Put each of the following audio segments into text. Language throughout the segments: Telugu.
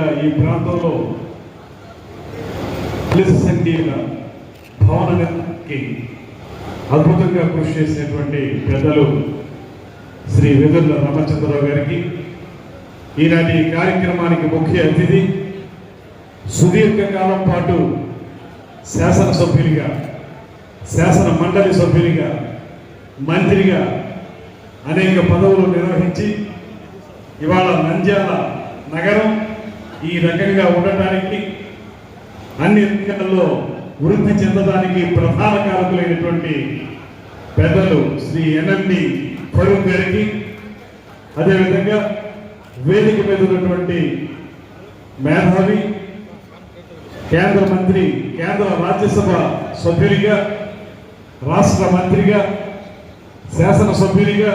ముఖ్యంగా ఈ ప్రాంతంలో క్లిస్ భవనానికి అద్భుతంగా కృషి చేసినటువంటి పెద్దలు శ్రీ వెదుర్ల రామచంద్రరావు గారికి. ఈనాటి కార్యక్రమానికి ముఖ్య అతిథి సుదీర్ఘకాలం పాటు శాసనసభ్యునిగా శాసన మండలి సభ్యునిగా మంత్రిగా అనేక పదవులు నిర్వహించి ఇవాళ నంద్యాల నగరం ఈ రకంగా ఉండటానికి అన్ని రంగాల్లో వృద్ధి చెందడానికి ప్రధాన కారకులైనటువంటి పెద్దలు శ్రీ ఎన్ఎండి ఫరూక్ గారికి అదేవిధంగా వేదిక మీద ఉన్నటువంటి మేధావి కేంద్ర మంత్రి కేంద్ర రాజ్యసభ సభ్యునిగా రాష్ట్ర మంత్రిగా శాసనసభ్యునిగా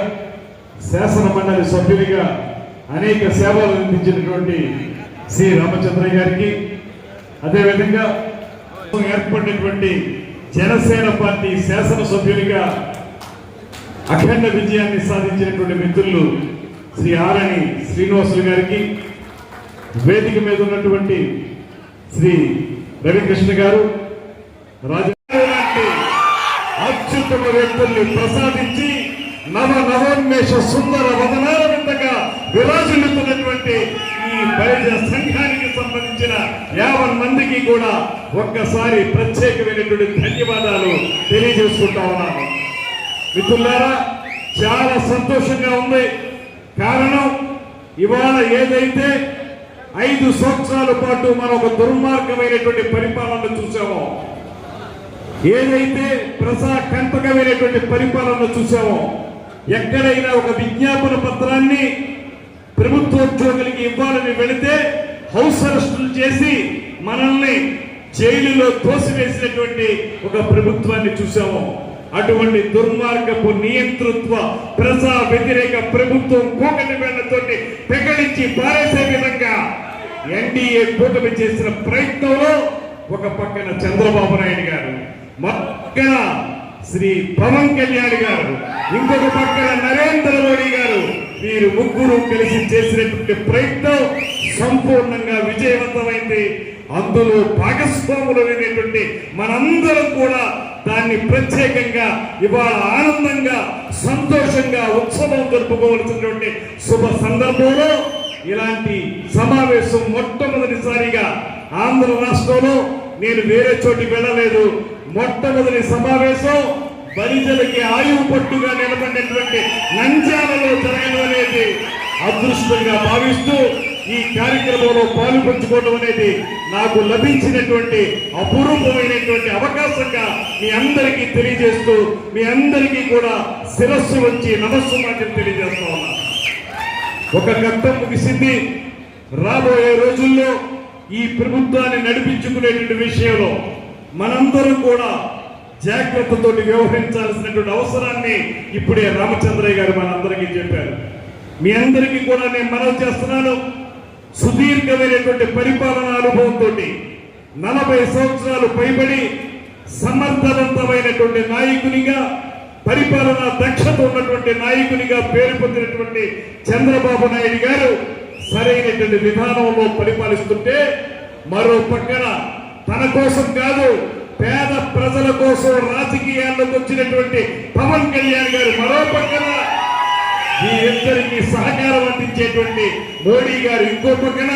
శాసన మండలి సభ్యునిగా అనేక సేవలు అందించినటువంటి సి రామచంద్ర గారికి. అదేవిధంగా ఏర్పడినటువంటి జనసేన పార్టీ శాసనసభ్యునిగా అఖండ విజయాన్ని సాధించినటువంటి మిత్రులు శ్రీ ఆరణి శ్రీనివాసులు గారికి వేదిక మీద ఉన్నటువంటి శ్రీ రవికృష్ణ గారు రాజ అత్యుత్తమ వ్యక్తుల్ని ప్రసాదించి నవ నవోన్మేష సుందర వదనాలను విరాజిల్లుతున్నటువంటి ఈ బయట సంఘానికి సంబంధించిన యాభై మందికి కూడా ఒక్కసారి ప్రత్యేకమైనటువంటి ధన్యవాదాలు తెలియజేసుకుంటా ఉన్నాను. మిత్రులారా చాలా సంతోషంగా ఉంది. కారణం ఇవాళ ఏదైతే ఐదు సంవత్సరాల పాటు మనం ఒక దుర్మార్గమైనటువంటి పరిపాలన చూసామో ఏదైతే ప్రజా కంటకమైనటువంటి పరిపాలన చూసామో ఎక్కడైనా ఒక విజ్ఞాపన పత్రాన్ని ప్రభుత్వోద్యోగులకి ఇవ్వాలని వెళితే హౌస్ అరెస్టులు చేసి మనల్ని జైలులో తోసివేసినటువంటి ఒక ప్రభుత్వాన్ని చూసాము అటువంటి దుర్మార్గపు నియంతృత్వ ప్రజా వ్యతిరేక ప్రభుత్వం కూకటి వేళ్ళతోటి పెగలించి పారేసే విధంగా ఎన్డీఏ కూటమి చేసిన ప్రయత్నంలో ఒక పక్కన చంద్రబాబు నాయుడు గారు మరొక పక్కన శ్రీ పవన్ కళ్యాణ్ గారు ఇంకొక పక్కన నరేంద్ర మోడీ గారు వీరు ముగ్గురు కలిసి చేసినటువంటి ప్రయత్నం సంపూర్ణంగా విజయవంతమైంది. అందులో భాగస్వాములైనటువంటి మనందరం కూడా దాన్ని ప్రత్యేకంగా ఇవాళ ఆనందంగా సంతోషంగా ఉత్సవం జరుపుకోవలసినటువంటి శుభ సందర్భంలో ఇలాంటి సమావేశం మొట్టమొదటిసారిగా ఆంధ్ర రాష్ట్రంలో నేను వేరే చోటికి వెళ్ళలేదు. మొట్టమొదటి సమావేశం బలిజలకి ఆయువు పట్టుగా నిలబడినటువంటి నంద్యాలలో జరగడం అనేది అదృష్టంగా భావిస్తూ ఈ కార్యక్రమంలో పాలు పంచుకోవడం అనేది నాకు లభించినటువంటి అపూర్వమైనటువంటి అవకాశంగా మీ అందరికీ తెలియజేస్తూ మీ అందరికీ కూడా శిరస్సు వచ్చి నమస్సు మాటలు తెలియజేస్తా ఉన్నా. ఒక ఘట్టం ముగిసింది. రాబోయే రోజుల్లో ఈ ప్రభుత్వాన్ని నడిపించుకునేటువంటి విషయంలో మనందరం కూడా జాగ్రత్తతో వ్యవహరించాల్సినటువంటి అవసరాన్ని ఇప్పుడే రామచంద్రయ్య గారు మనందరికీ చెప్పారు. మీ అందరికీ కూడా నేను మనవి చేస్తున్నాను. సుదీర్ఘమైనటువంటి పరిపాలన అనుభవంతో నలభై సంవత్సరాలు పైబడి సమర్థవంతమైనటువంటి నాయకునిగా పరిపాలన దక్షత ఉన్నటువంటి నాయకునిగా పేరు పొందినటువంటి చంద్రబాబు నాయుడు గారు సరైనటువంటి విధానంలో పరిపాలిస్తుంటే మరో పక్కన తన కోసం కాదు పేద ప్రజల కోసం రాజకీయాల్లోకి వచ్చినటువంటి పవన్ కళ్యాణ్ గారు మరో పక్కన ఈ ఇద్దరికి సహకారం అందించేటువంటి మోడీ గారు ఇంకో పక్కన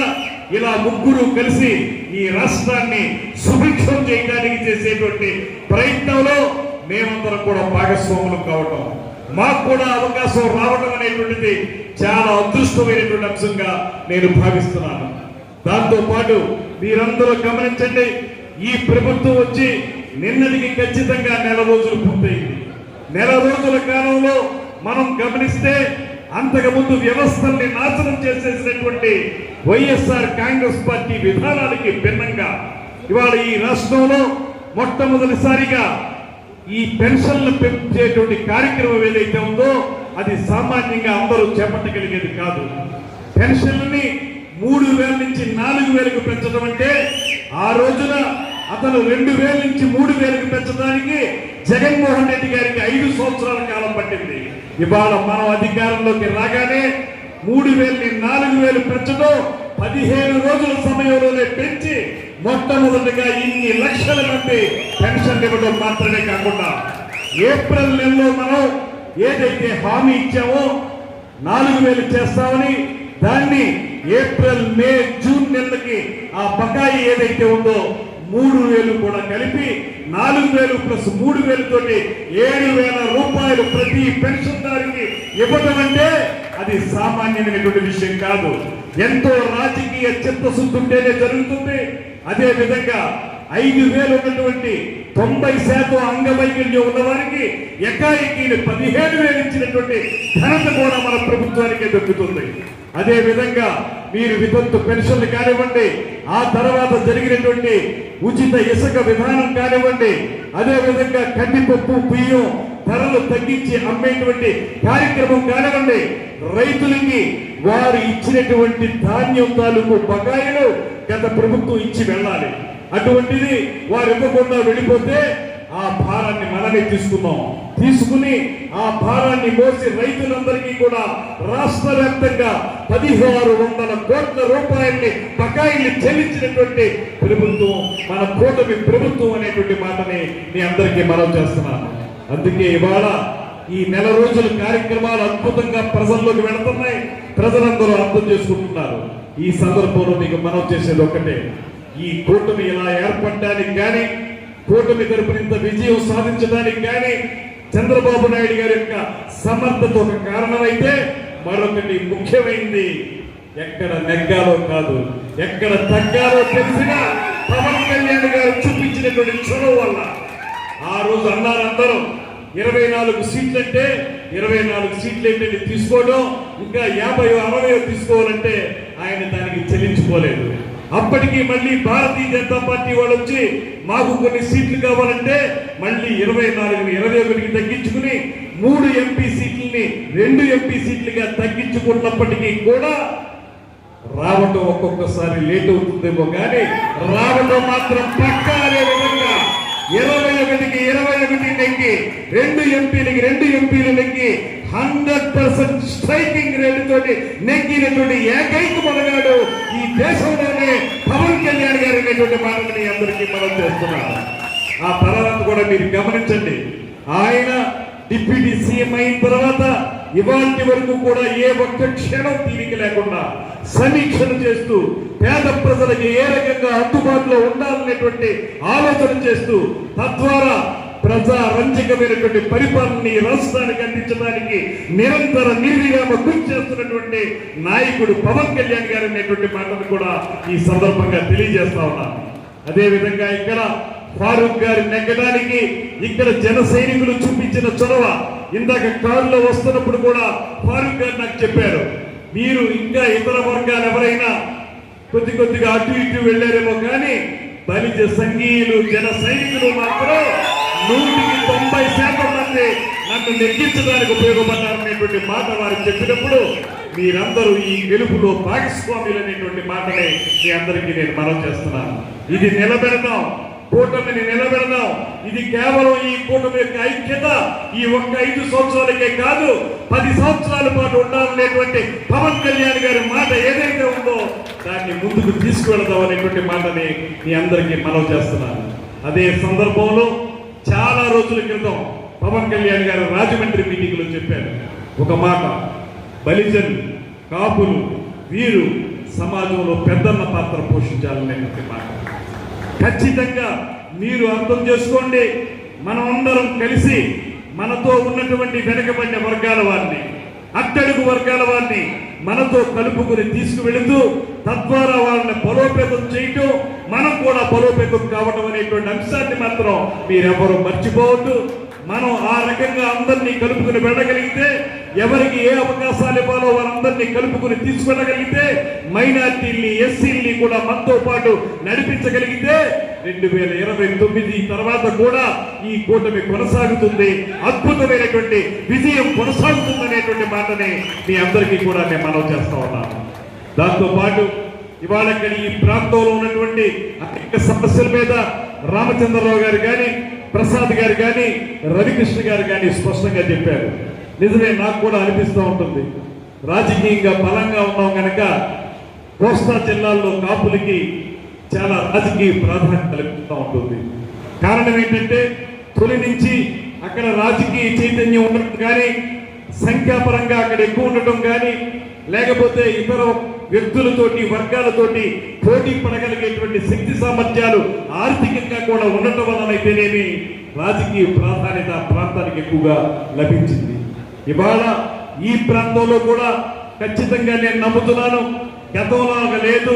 ఇలా ముగ్గురు కలిసి ఈ రాష్ట్రాన్ని సుభిక్షం చేయడానికి చేసేటువంటి ప్రయత్నంలో మేమందరం కూడా భాగస్వాములు కావటం. మాకు కూడా అవకాశం రావడం అనేటువంటిది చాలా అదృష్టమైనటువంటి అంశంగా నేను భావిస్తున్నాను. దాంతోపాటు మీరందరూ గమనించండి ఈ ప్రభుత్వం వచ్చి నిన్నటికి ఖచ్చితంగా నెల రోజులు పూర్తయింది. నెల రోజుల కాలంలో మనం గమనిస్తే అంతకుముందు వ్యవస్థల్ని నాశనం చేసేసినటువంటి వైఎస్ఆర్ కాంగ్రెస్ పార్టీ విధానాలకి భిన్నంగా ఇవాళ ఈ రాష్ట్రంలో మొట్టమొదటిసారిగా ఈ పెన్షన్లు పెంచేటువంటి కార్యక్రమం ఏదైతే ఉందో అది సామాన్యంగా అందరూ చేపట్టగలిగేది కాదు. పెన్షన్లని మూడు వేల నుంచి నాలుగు వేలకు పెంచడం అంటే ఆ రోజున అతను రెండు వేల నుంచి మూడు వేలకు పెంచడానికి జగన్మోహన్ రెడ్డి గారికి ఐదు సంవత్సరాల కాలం పట్టింది. ఇవాళ మనం అధికారంలోకి రాగానే మూడు వేలని నాలుగు వేలు పెంచడం పదిహేను రోజుల సమయంలోనే పెంచి మొట్టమొదటిగా ఇన్ని లక్షల మంది పెన్షన్ ఇవ్వడం మాత్రమే కాకుండా ఏప్రిల్ నెలలో మనం ఏదైతే హామీ ఇచ్చామో నాలుగు వేలు చేస్తామని దాన్ని ఏప్రిల్ మే జూన్ నెలకి ఆ బకాయి ఏదైతే ఉందో మూడు వేలు కూడా కలిపి నాలుగు వేలు ప్లస్ మూడు వేలుతోటి ఏడు వేల రూపాయలు ప్రతి పెన్షన్దారికి ఇవ్వటం అంటే అది సామాన్యమైనటువంటి విషయం కాదు. ఎంతో రాజకీయ చిత్తశుద్ధి ఉంటేనే జరుగుతుంది. అదే విధంగా ఐదు వేలు ఉన్నటువంటి తొంభై శాతం అంగవైకల్యం ఉన్న వారికి ఎకాయికి పదిహేను వేలు ఇచ్చినటువంటి ఘనత కూడా మన ప్రభుత్వానికే దక్కుతుంది. అదే విధంగా మీరు వితంతు పెన్షన్లు కానివ్వండి ఆ తర్వాత జరిగినటువంటి ఉచిత ఇసుక విధానం కానివ్వండి అదేవిధంగా కందిపప్పు బియ్యం ధరలు తగ్గించి అమ్మేటువంటి కార్యక్రమం కానివ్వండి రైతులకి వారు ఇచ్చినటువంటి ధాన్యం తాలూకు బకాయిలు గత ప్రభుత్వం ఇచ్చి వెళ్ళాలి. అటువంటిది వారు ఇవ్వకుండా వెళ్ళిపోతే ఆ భారాన్ని మనమే తీసుకున్నాం తీసుకుని ఆ భారాన్ని మోసి రైతులందరికీ కూడా రాష్ట్ర వ్యాప్తంగా పదిహేను వందల కోట్ల రూపాయల్ని బకాయిల్ని చెల్లించినటువంటి ప్రభుత్వం మన కూటమి ప్రభుత్వం అనేటువంటి మాటని మీ అందరికీ మనం చేస్తున్నాను. అందుకే ఇవాళ ఈ నెల రోజుల కార్యక్రమాలు అద్భుతంగా ప్రజల్లోకి వెళుతున్నాయి. ప్రజలందరూ అర్థం చేసుకుంటున్నారు. ఈ సందర్భంలో మీకు మనం చేసేది ఒకటే. ఈ కూటమి ఇలా ఏర్పడడానికి కానీ కూటమి తరపున ఇంత విజయం సాధించడానికి కానీ చంద్రబాబు నాయుడు గారి యొక్క సమర్థత ఒక కారణమైతే మరొకటి ముఖ్యమైంది. ఎక్కడ నెగ్గాలో కాదు ఎక్కడ తగ్గాలో తెలిసిన పవన్ కళ్యాణ్ గారు చూపించినటువంటి చొరవ వల్ల. ఆ రోజు అన్నారు అందరూ ఇరవై నాలుగు సీట్లు అంటే ఇరవై నాలుగు సీట్లు ఏంటంటే తీసుకోవడం ఇంకా యాభై అరవై తీసుకోవాలంటే ఆయన దానికి చెల్లించుకోలేదు. అప్పటికి మళ్ళీ భారతీయ జనతా పార్టీ వాళ్ళు వచ్చి మాకు కొన్ని సీట్లు కావాలంటే మళ్ళీ ఇరవై నాలుగుని ఇరవై ఒకటికి తగ్గించుకుని మూడు ఎంపీ సీట్లని రెండు ఎంపీ సీట్లుగా తగ్గించుకున్నప్పటికీ కూడా రావటం ఒక్కొక్కసారి లేట్ అవుతుందేమో కానీ రావటం మాత్రం పక్కా అనే విధంగా ఇరవై ఒకటికి ఇరవై ఒకటి నెక్కి రెండు ఎంపీలకి రెండు ఎంపీలు నెక్కి హండ్రెడ్ పర్సెంట్ స్ట్రైకింగ్ రేట్ తోటి నెగ్గినటువంటి ఏకైక మనగాడు ఈ దేశంలోనే పవన్ కళ్యాణ్ గారు అనేటువంటి మాటని అందరికీ మనం చేస్తున్నాం ఆ తర్వాత కూడా మీరు గమనించండి. ఆయన డిప్యూటీ సీఎం అయిన తర్వాత ఇవాటి వరకు కూడా ఏ ఒక్క క్షణం తీరిక లేకుండా సమీక్షలు చేస్తూ పేద ప్రజలకు ఏ రకంగా అందుబాటులో ఉండాలనేటువంటి ఆలోచన చేస్తూ తద్వారా ప్రజా రంజకమైనటువంటి పరిపాలనని ఈ రాష్ట్రానికి అందించడానికి నిరంతర నిర్విరామ కృషి చేస్తున్నటువంటి నాయకుడు పవన్ కళ్యాణ్ గారు అనేటువంటి మాటను కూడా ఈ సందర్భంగా తెలియజేస్తా ఉన్నాను అదేవిధంగా ఇక్కడ ఫారూక్ గారి నెగ్గడానికి ఇక్కడ జన సైనికులు చూపించిన చొరవ ఇందాక కారులో వస్తున్నప్పుడు కూడా ఫారూక్ గారు నాకు చెప్పారు. మీరు ఇంకా ఇతర వర్గాలు ఎవరైనా కొద్ది కొద్దిగా అటు ఇటు వెళ్ళారేమో కానీ బలిజ సంఘీయులు జన సైనికులు మాత్రం నూటికి తొంభై శాతం మంది నన్ను నెగ్గించడానికి ఉపయోగపడ్డారనేటువంటి మాట వారు చెప్పినప్పుడు మీరందరూ ఈ గెలుపులో భాగస్వాములు అనేటువంటి మాటనే మీ అందరికీ నేను మనం చేస్తున్నాను. ఇది నిలబెడదాం. కూటమిని నిలబెడదాం. ఇది కేవలం ఈ కూటమి యొక్క ఐక్యత ఈ ఒక్క ఐదు సంవత్సరాలకే కాదు పది సంవత్సరాల పాటు ఉండాలనేటువంటి పవన్ కళ్యాణ్ గారి మాట ఏదైతే ఉందో దాన్ని ముందుకు తీసుకువెళదాం అనేటువంటి మాటని మీ అందరికీ మనం చేస్తున్నాను. అదే సందర్భంలో చాలా రోజుల క్రితం పవన్ కళ్యాణ్ గారు రాజమండ్రి మీటింగ్లో చెప్పారు. ఒక మాట బలిజన్ కాపులు వీరు సమాజంలో పెద్దన్న పాత్ర పోషించాలనేటువంటి మాట. ఖచ్చితంగా మీరు అర్థం చేసుకోండి మనం కలిసి మనతో ఉన్నటువంటి వెనకబడిన వర్గాల వారిని అట్టడుగు వర్గాల వారిని మనతో కలుపుకుని తీసుకువెళుతూ తద్వారా వాళ్ళని బలోపేతం చేయటం మనం కూడా బలోపేతం కావటం అనేటువంటి అంశాన్ని మాత్రం మీరెవరూ మర్చిపోవద్దు. మనం ఆ రకంగా అందరినీ కలుపుకుని వెళ్ళగలిగితే ఎవరికి ఏ అవకాశాలు ఇవ్వాలో వారందరినీ కలుపుకుని తీసుకెళ్ళగలిగితే మైనార్టీల్ని ఎస్సీల్ని కూడా మనతో పాటు నడిపించగలిగితే రెండు వేల ఇరవై తొమ్మిది తర్వాత కూడా ఈ కూటమి కొనసాగుతుంది. అద్భుతమైనటువంటి విజయం కొనసాగుతుంది అనేటువంటి మాటని మీ అందరికీ కూడా నేను మనం చేస్తా ఉన్నాను. దాంతోపాటు ఇవాళ ఇక్కడ ఈ ప్రాంతంలో ఉన్నటువంటి అనేక సమస్యల మీద రామచంద్రరావు గారు కానీ ప్రసాద్ గారు కానీ రవికృష్ణ గారు కానీ స్పష్టంగా చెప్పారు. నిజమే నాకు కూడా అనిపిస్తూ ఉంటుంది. రాజకీయంగా బలంగా ఉన్నాం కనుక కోస్తా జిల్లాల్లో కాపులకి చాలా రాజకీయ ప్రాధాన్యత కల్పిస్తూ ఉంటుంది. కారణం ఏంటంటే తొలి నుంచి అక్కడ రాజకీయ చైతన్యం ఉండటం కానీ సంఖ్యాపరంగా అక్కడ ఎక్కువ ఉండటం కానీ లేకపోతే ఇతర వ్యక్తులతోటి వర్గాలతోటి పోటీ పడగలిగేటువంటి శక్తి సామర్థ్యాలు ఆర్థికంగా కూడా ఉండటం వలనైతేనేమి రాజకీయ ప్రాధాన్యత ప్రాంతానికి ఎక్కువగా లభించింది. ఇవాళ ఈ ప్రాంతంలో కూడా ఖచ్చితంగా నేను నమ్ముతున్నాను. గతంలాగా లేదు.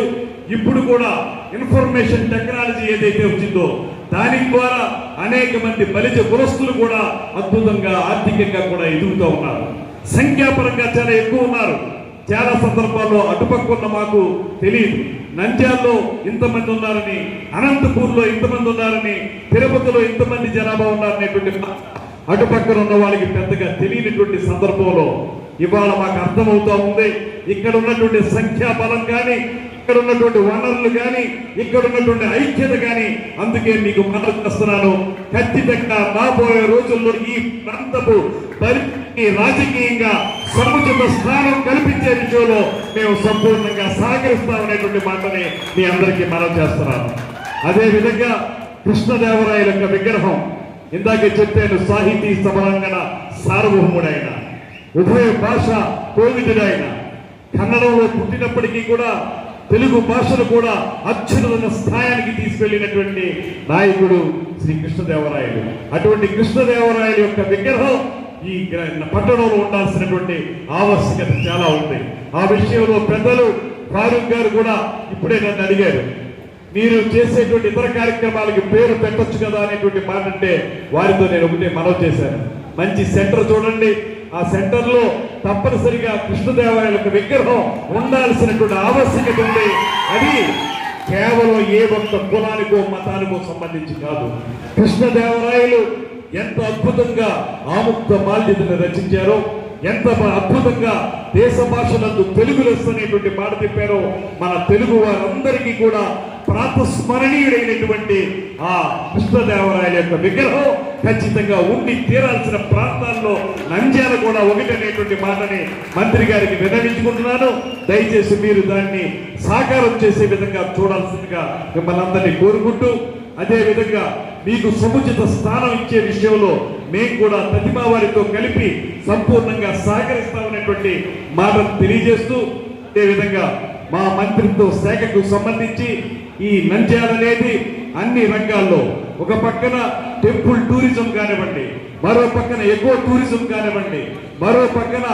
ఇప్పుడు కూడా ఇన్ఫర్మేషన్ టెక్నాలజీ ఏదైతే వచ్చిందో దాని ద్వారా అనేక మంది బలిజ గురస్తులు కూడా అద్భుతంగా ఆర్థికంగా కూడా ఎదుగుతూ ఉన్నారు. సంఖ్యాపరంగా చాలా ఎక్కువ ఉన్నారు. చాలా సందర్భాల్లో అటుపక్క ఉన్న మాకు తెలియదు. నంద్యాల్లో ఇంతమంది ఉన్నారని అనంతపూర్లో ఇంతమంది ఉన్నారని తిరుపతిలో ఇంతమంది జనాభా ఉన్నారనేటువంటి అటుపక్కన ఉన్న వాళ్ళకి పెద్దగా తెలియనటువంటి సందర్భంలో ఇవాళ మాకు అర్థమవుతా ఉంది. ఇక్కడ ఉన్నటువంటి సంఖ్యాబలం కానీ ఇక్కడ ఉన్నటువంటి వనరులు కానీ ఇక్కడ ఉన్నటువంటి ఐక్యత కానీ అందుకే మీకు మనవి చేస్తున్నాను ఖచ్చితంగా రాబోయే రోజుల్లో ఈ ప్రాంతపు పరిస్థితి రాజకీయంగా సముచిత స్థానం కల్పించే విషయంలో మేము సంపూర్ణంగా సహకరిస్తామనేటువంటి మాటని మీ అందరికీ మనం చేస్తున్నాను అదేవిధంగా కృష్ణదేవరాయల యొక్క విగ్రహం ఇందాక చెప్పాను సాహితీ సమరంగణ సార్వభౌముడైన ఉభయ భాష కోవిదుడైన కన్నడంలో పుట్టినప్పటికీ కూడా తెలుగు భాషను కూడా అత్యున్నత స్థాయానికి తీసుకెళ్ళినటువంటి నాయకుడు శ్రీ కృష్ణదేవరాయలు. అటువంటి కృష్ణదేవరాయల యొక్క విగ్రహం ఈ పట్టణంలో ఉండాల్సినటువంటి ఆవశ్యకత చాలా ఉంది. ఆ విషయంలో పెద్దలు ఫారూక్ గారు కూడా ఇప్పుడే నన్ను అడిగారు. మీరు చేసేటువంటి ఇతర కార్యక్రమాలకి పేరు పెట్టొచ్చు కదా అనేటువంటి మాట అంటే వారితో నేను ఒకటే మనవి చేశాను. మంచి సెంటర్ చూడండి. ఆ సెంటర్లో తప్పనిసరిగా కృష్ణదేవరాయల యొక్క విగ్రహం ఉండాల్సినటువంటి ఆవశ్యకత ఉంది. అది కేవలం ఏ ఒక్క కులానికో మతానికో సంబంధించి కాదు. కృష్ణదేవరాయలు ఎంత అద్భుతంగా ఆముక్త మాల్యతను రచించారో ఎంత అద్భుతంగా దేశ భాషలందు తెలుగు అనేటువంటి మాట తిప్పారో మన తెలుగు వారందరికీ కూడా ప్రాతస్మరణీయుడైనటువంటి ఆ కృష్ణదేవరాయల యొక్క విగ్రహం ఖచ్చితంగా ఉండి తీరాల్సిన ప్రాంతాల్లో నంద్యాల కూడా ఒకటి అనేటువంటి మాటని మంత్రి గారికి విన్నవించుకుంటున్నాను. దయచేసి మీరు దాన్ని సాకారం చేసే విధంగా చూడాల్సిందిగా మిమ్మల్ని అందరినీ కోరుకుంటూ అదేవిధంగా మీకు సముచిత స్థానం ఇచ్చే విషయంలో మేము కూడా ప్రతిమా వారితో కలిపి సంపూర్ణంగా సహకరిస్తామనేటువంటి మాటను తెలియజేస్తూ అదేవిధంగా మా మంత్రిత్వ శాఖకు సంబంధించి ఈ నంద్యాల అనేది అన్ని రంగాల్లో ఒక పక్కన టెంపుల్ టూరిజం కానివ్వండి మరో పక్కన ఎక్కువ టూరిజం కానివ్వండి మరో పక్కన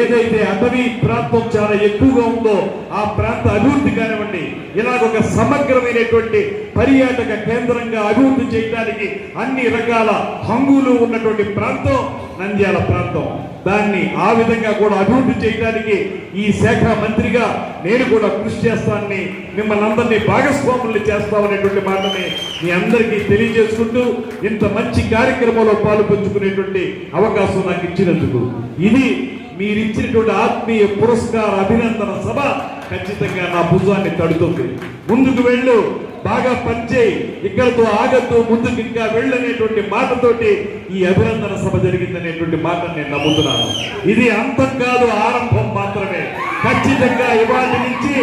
ఏదైతే అటవీ ప్రాంతం చాలా ఎక్కువగా ఉందో ఆ ప్రాంత అభివృద్ధి కానివ్వండి ఇలాగ ఒక సమగ్రమైనటువంటి పర్యాటక కేంద్రంగా అభివృద్ధి చేయడానికి అన్ని రకాల హంగులు ఉన్నటువంటి ప్రాంతం నంద్యాల ప్రాంతం. దాన్ని ఆ విధంగా కూడా అభివృద్ధి చేయడానికి ఈ శాఖ మంత్రిగా నేను కూడా కృషి చేస్తానని మిమ్మల్ని అందరినీ భాగస్వాముల్ని చేస్తామనేటువంటి మాటని మీ అందరికీ తెలియజేసుకుంటూ ఇంత మంచి కార్యక్రమంలో పాలుపంచుకునేటువంటి అవకాశం నాకు ఇచ్చినందుకు. ఇది మీరిచ్చినటువంటి ఆత్మీయ పురస్కార అభినందన సభ ఖచ్చితంగా నా భుజాన్ని తడుతుంది. ముందుకు వెళ్ళు. బాగా పనిచేయి ఇక్కడతో ఆగద్దు. ముందుకు ఇంకా వెళ్ళనేటువంటి మాటతోటి ఈ అభినందన సభ జరిగిందనేటువంటి మాట నేను నమ్ముతున్నాను. ఇది అంతం కాదు ఆరంభం మాత్రమే. ఖచ్చితంగా ఇవాళ నుంచి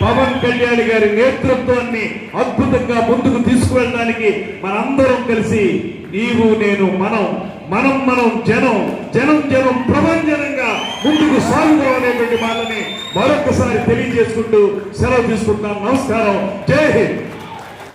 పవన్ కళ్యాణ్ గారి నేతృత్వాన్ని అద్భుతంగా ముందుకు తీసుకువెళ్ళడానికి మనందరం కలిసి నీవు నేను మనం మనం మనం జనం జనం జనం ప్రపంచనంగా ముందుకు సాగుదాం అనేటువంటి మాటని మరొకసారి తెలియజేసుకుంటూ సెలవు తీసుకుంటాం నమస్కారం. జై హింద్.